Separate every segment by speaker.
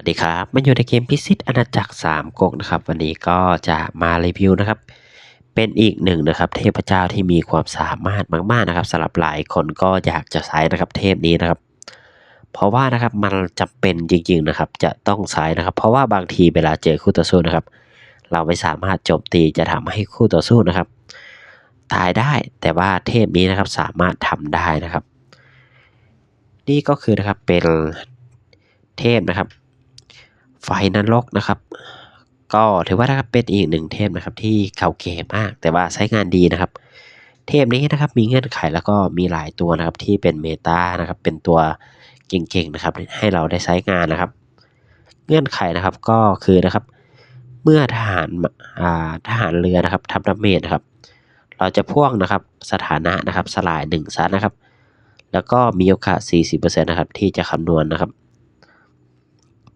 Speaker 1: วัสดีครับมันอยู่ในเกมพิซิตอาณาจักรสามก๊กนะครับ วันนี้ก็จะมารีวิวนะครับ เป็นอีกหนึ่งนะครับ เทพเจ้าที่มีความสามารถมากๆนะครับสำหรับหลายคนก็อยากจะใช้นะครับ เทพนี้นะครับ เพราะว่านะครับมันจำเป็นจริง ๆนะครับ จะต้องใช้นะครับ เพราะว่าบางทีเวลาเจอคู่ต่อสู้นะครับ เราไม่สามารถโจมตีจะทำให้คู่ต่อสู้นะครับ ตายได้แต่ว่าเทพนี้นะครับสามารถทำได้นะครับ นี่ก็คือนะครับเป็นเทพนะครับ ไฟนรกนะครับ ก็ถือว่านะครับเป็นอีกหนึ่งเทพนะครับที่เก่าเก๋มาก แต่ว่าใช้งานดีนะครับ เทพนี้นะครับมีเงื่อนไขแล้วก็มีหลายตัวนะครับที่เป็นเมตานะครับเป็นตัวเก่งๆนะครับ ให้เราได้ใช้งานนะครับ เงื่อนไขนะครับก็คือนะครับ เมื่อทหารอ่าทหารเรือนะครับทำดาเมจนะครับ เราจะพ่วงนะครับสถานะนะครับสลายหนึ่งซัดนะครับ แล้วก็มีโอกาส 40%นะครับที่จะคำนวณนะครับ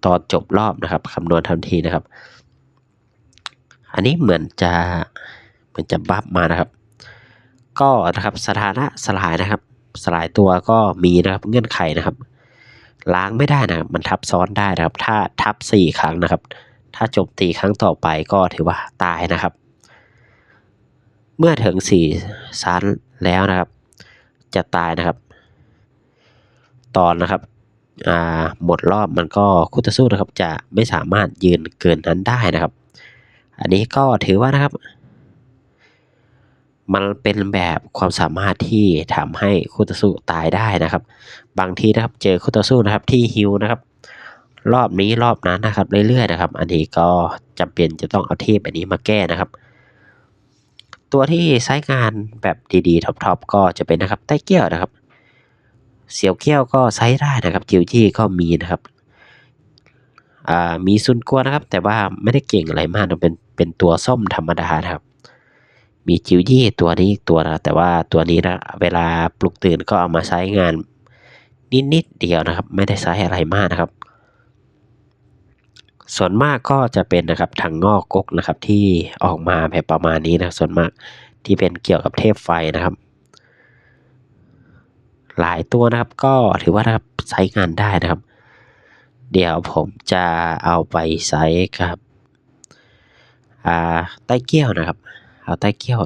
Speaker 1: ตอนจบรอบนะครับคำนวณทันทีนะครับ อันนี้เหมือนจะเหมือนจะบัฟมานะครับ ก็นะครับสถานะสลายนะครับ สลายตัวก็มีนะครับเงื่อนไขนะครับ ล้างไม่ได้นะครับมันทับซ้อนได้นะครับ ถ้าทับสี่ครั้งนะครับ ถ้าจมตีครั้งต่อไปก็ถือว่าตายนะครับ เมื่อถึงสี่ซันแล้วนะครับ จะตายนะครับ ตอนนะครับ หมดรอบมันก็คู่ต่อสู้นะครับ จะไม่สามารถยืนเกินนั้นได้นะครับ อันนี้ก็ถือว่านะครับ มันเป็นแบบความสามารถที่ทำให้คู่ต่อสู้ตายได้นะครับ บางทีนะครับเจอคู่ต่อสู้นะครับที่ฮิวนะครับ รอบนี้รอบนั้นนะครับเรื่อยๆนะครับ อันนี้ก็จำเป็นจะต้องเอาเทพอันนี้มาแก้นะครับ ตัวที่ใช้งานแบบดีๆท็อปๆก็จะเป็นนะครับใต้เกี้ยวนะครับ เสียวเกี้ยวก็ใช้ได้นะครับจิวจี้ก็มีนะครับมีซุนกัวนะครับ แต่ว่าไม่ได้เก่งอะไรมากนเป็นเป็นตัวส้มธรรมดานะครับ มีจิวยี่ตัวนี้ตัวนะแต่ว่าตัวนี้นะเวลาปลุกตื่นก็เอามาใช้งานนิดๆเดียวนะครับ ไม่ได้ใช้อะไรมากนะครับ ส่วนมากก็จะเป็นนะครับทางงอกกกนะครับที่ออกมาแบบประมาณนี้นะส่วนมากที่เป็นเกี่ยวกับเทพไฟนะครับ หลายตัวนะครับ ก็ถือว่านะครับใช้งานได้นะครับ เดี๋ยวผมจะเอาไปใช้ครับอ่าใต้เกี้ยวนะครับ เอาใต้เกี้ยว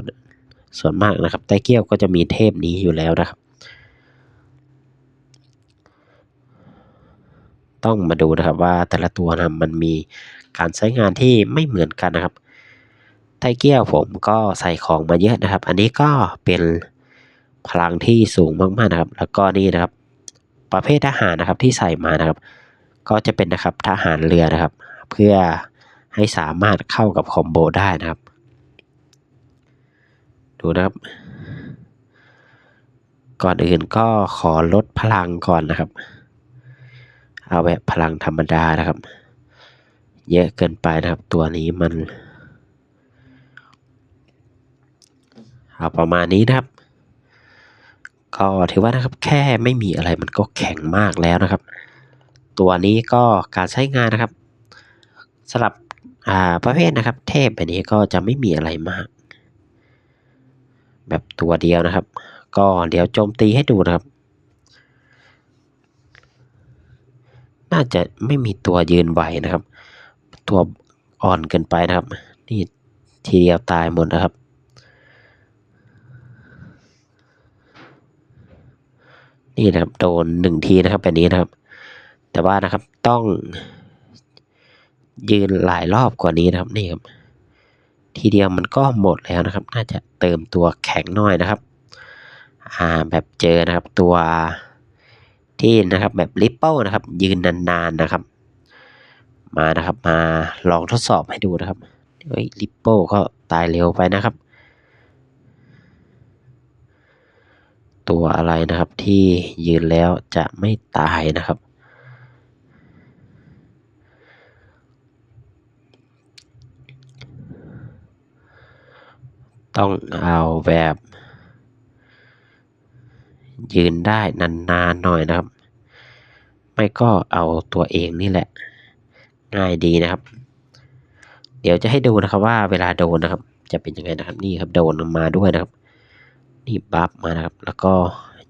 Speaker 1: ส่วนมากนะครับ ใต้เกี้ยวก็จะมีเทพนี้อยู่แล้วนะครับ ต้องมาดูนะครับว่าแต่ละตัวนะมันมีการใช้งานที่ไม่เหมือนกันนะครับ ไทเกี้ยวผมก็ใส่ของมาเยอะนะครับ อันนี้ก็เป็น พลังที่สูงมากๆนะครับ แล้วก็นี่นะครับ ประเภททหารนะครับที่ใส่มานะครับ ก็จะเป็นนะครับทหารเรือนะครับ เพื่อให้สามารถเข้ากับคอมโบได้นะครับ ดูนะครับ ก่อนอื่นก็ขอลดพลังก่อนนะครับ เอาแบบพลังธรรมดานะครับ เยอะเกินไปนะครับ ตัวนี้มันเอาประมาณนี้นะครับ ก็ถือว่านะครับแค่ไม่มีอะไรมันก็แข็งมากแล้วนะครับ ตัวนี้ก็การใช้งานนะครับสำหรับอาประเภทนะครับ เทพแบบนี้ก็จะไม่มีอะไรมาก แบบตัวเดียวนะครับ ก็เดี๋ยวโจมตีให้ดูนะครับ น่าจะไม่มีตัวยืนไหวนะครับ ตัวอ่อนเกินไปนะครับ นี่ทีเดียวตายหมดนะครับ นี่นะครับโดนหนึ่งทีนะครับแบบนี้นะครับ แต่ว่านะครับต้องยืนหลายรอบกว่านี้นะครับนี่ครับ ทีเดียวมันก็หมดแล้วนะครับ น่าจะเติมตัวแข็งหน่อยนะครับ อ่าแบบเจอนะครับตัวที่นะครับแบบริปเปิลนะครับ ยืนนานๆนะครับ มานะครับมาลองทดสอบให้ดูนะครับเฮ้ยริปเปิลก็ตายเร็วไปนะครับ ตัวอะไรนะครับ ที่ยืนแล้วจะไม่ตายนะครับ ต้องเอาแบบยืนได้นานๆหน่อยนะครับ ไม่ก็เอาตัวเองนี่แหละ ง่ายดีนะครับ เดี๋ยวจะให้ดูนะครับว่าเวลาโดนนะครับ จะเป็นยังไงนะครับนี่ครับโดนมาด้วยนะครับ นี่บัฟมานะครับ แล้วก็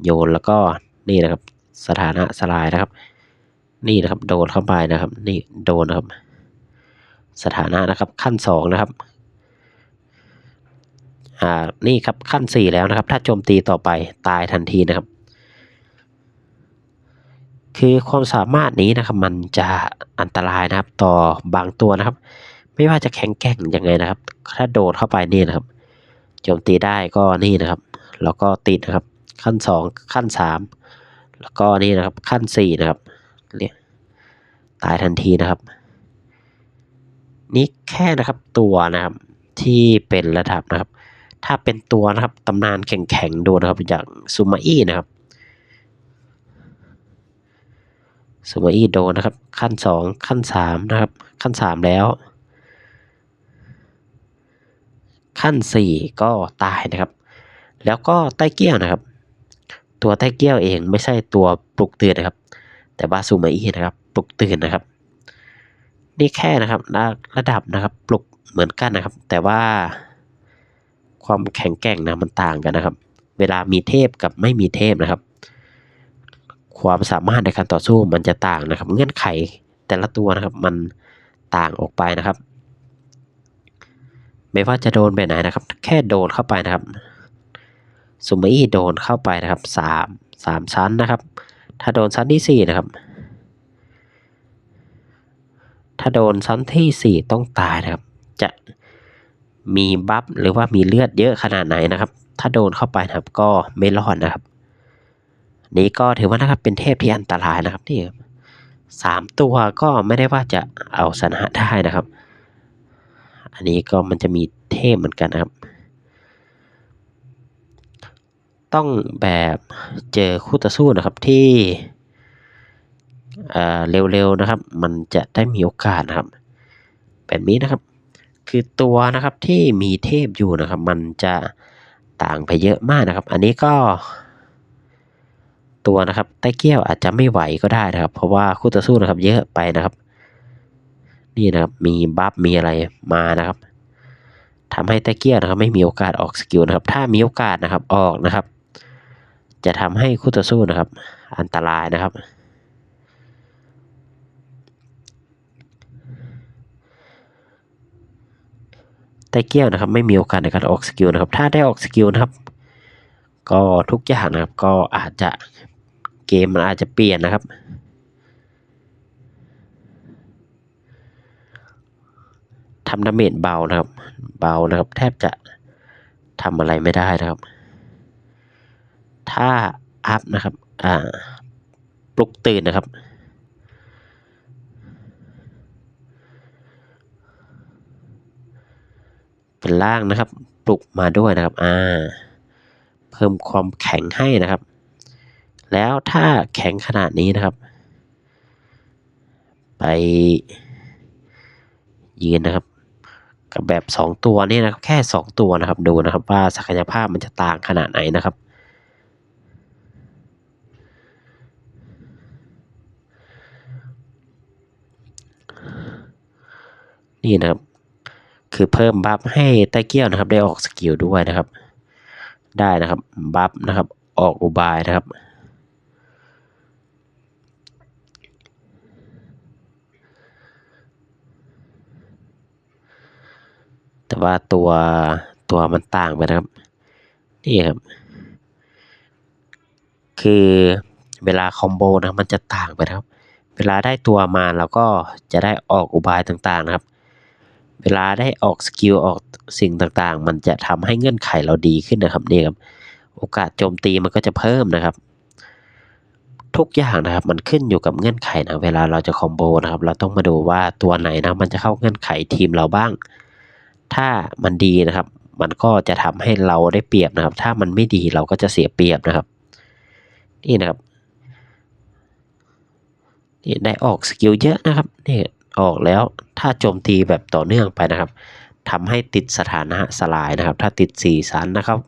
Speaker 1: โยนแล้วก็นี่นะครับ สถานะสลายนะครับ นี่นะครับ โดนเข้าไปนะครับ นี่โดนนะครับ สถานะนะครับ ขั้นสองนะครับอ่านี่ครับขั้นสี่แล้วนะครับ ถ้าโจมตีต่อไปตายทันทีนะครับ คือความสามารถนี้นะครับ มันจะอันตรายนะครับ ต่อบางตัวนะครับ ไม่ว่าจะแข็งแกร่งยังไงนะครับ ถ้าโดดเข้าไปนี่นะครับโจมตีได้ก็นี่นะครับ แล้วก็ติดนะครับ ขั้นสองขั้นสามแล้วก็นี่นะครับขั้นสี่นะครับเรียกตายทันทีนะครับ นี่แค่นะครับตัวนะครับที่เป็นระดับนะครับ ถ้าเป็นตัวนะครับตำนานแข็งๆดูนะครับอย่างซูมาอี้นะครับซูมาอี้โดนนะครับ ขั้นสองขั้นสามนะครับขั้นสามแล้ว ขั้นสี่ก็ตายนะครับ แล้วก็ใต้เกี้ยวนะครับ ตัวใต้เกี้ยวเองไม่ใช่ตัวปลุกตื่นนะครับ แต่บาซูมาอี้นะครับ ปลุกตื่นนะครับ นี่แค่นะครับระดับนะครับ ปลุกเหมือนกันนะครับ แต่ว่าความแข็งแกร่งนะมันต่างกันนะครับ เวลามีเทพกับไม่มีเทพนะครับ ความสามารถในการต่อสู้มันจะต่างนะครับ เงื่อนไขแต่ละตัวนะครับ มันต่างออกไปนะครับ ไม่ว่าจะโดนแบบไหนนะครับ แค่โดนเข้าไปนะครับ ซูมอี้โดนเข้าไปนะครับสามสามชั้นนะครับ ถ้าโดนชั้นที่สี่นะครับ ถ้าโดนชั้นที่สี่ต้องตายนะครับ จะมีบัฟหรือว่ามีเลือดเยอะขนาดไหนนะครับ ถ้าโดนเข้าไปนะครับก็ไม่รอดนะครับ นี้ก็ถือว่านะครับเป็นเทพที่อันตรายนะครับนี่สามตัวก็ไม่ได้ว่าจะเอาชนะได้นะครับ อันนี้ก็มันจะมีเทพเหมือนกันนะครับ ต้องแบบเจอคู่ต่อสู้นะครับที่เร็วๆนะครับ มันจะได้มีโอกาสนะครับ แบบนี้นะครับ คือตัวนะครับที่มีเทพอยู่นะครับ มันจะต่างไปเยอะมากนะครับ อันนี้ก็ ตัวนะครับใต้เกี้ยวอาจจะไม่ไหวก็ได้นะครับ เพราะว่าคู่ต่อสู้นะครับ เยอะไปนะครับ นี่นะครับมีบัฟมีอะไรมานะครับทำให้ใต้เกี้ยวนะครับ ไม่มีโอกาสออกสกิลนะครับ ถ้ามีโอกาสนะครับออกนะครับ จะทำให้คู่ต่อสู้นะครับ อันตรายนะครับ ไต้เกี้ยวนะครับ ไม่มีโอกาสในการออกสกิลนะครับ ถ้าได้ออกสกิลนะครับ ก็ทุกอย่างนะครับ ก็อาจจะเกมมันอาจจะเปลี่ยนนะครับทำดาเมจเบานะครับ เบานะครับ แทบจะทำอะไรไม่ได้นะครับ ถ้าอัพนะครับ อ่า ปลุกตื่นนะครับ เป็นล่างนะครับ ปลุกมาด้วยนะครับ อ่า เพิ่มความแข็งให้นะครับ แล้วถ้าแข็งขนาดนี้นะครับ ไปยืนนะครับกับแบบ 2 ตัวนี่นะครับ แค่ 2 ตัวนะครับ ดูนะครับว่าศักยภาพมันจะต่างขนาดไหนนะครับ นี่นะครับ คือเพิ่มบัฟให้ใต้เกี้ยวนะครับ ได้ออกสกิลด้วยนะครับ ได้นะครับบัฟนะครับ ออกอุบายนะครับ แต่ว่าตัวตัวมันต่างไปนะครับ นี่ครับ คือเวลาคอมโบนะมันจะต่างไปนะครับ เวลาได้ตัวมาเราก็จะได้ออกอุบายต่างๆนะครับ เวลาได้ออกสกิลออกสิ่งต่างๆ มันจะทำให้เงื่อนไขเราดีขึ้นนะครับนี่ครับ โอกาสโจมตีมันก็จะเพิ่มนะครับ ทุกอย่างนะครับ มันขึ้นอยู่กับเงื่อนไขนะเวลาเราจะคอมโบนะครับ เราต้องมาดูว่าตัวไหนนะมันจะเข้าเงื่อนไขทีมเราบ้าง ถ้ามันดีนะครับ มันก็จะทำให้เราได้เปรียบนะครับ ถ้ามันไม่ดีเราก็จะเสียเปรียบนะครับนี่นะครับนี่ได้ออกสกิลเยอะนะครับนี่ออกแล้ว ถ้าโจมตีแบบต่อเนื่องไปนะครับทำให้ติดสถานะสลายนะครับ ถ้าติดสี่สันนะครับ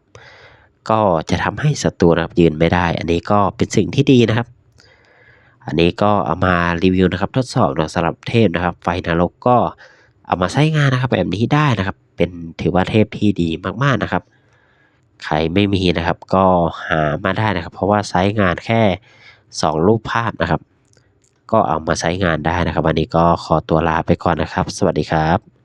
Speaker 1: ก็จะทำให้ศัตรูนะครับยืนไม่ได้ อันนี้ก็เป็นสิ่งที่ดีนะครับ อันนี้ก็เอามารีวิวนะครับ ทดสอบนะสำหรับเทพนะครับ ไฟนรกก็เอามาใช้งานนะครับแบบนี้ได้นะครับ เป็นถือว่าเทพที่ดีมากๆนะครับใครไม่มีนะครับก็หามาได้นะครับ เพราะว่าไซส์งานแค่ 2 รูปภาพนะครับ ก็เอามาใช้งานได้นะครับ วันนี้ก็ขอตัวลาไปก่อนนะครับ สวัสดีครับ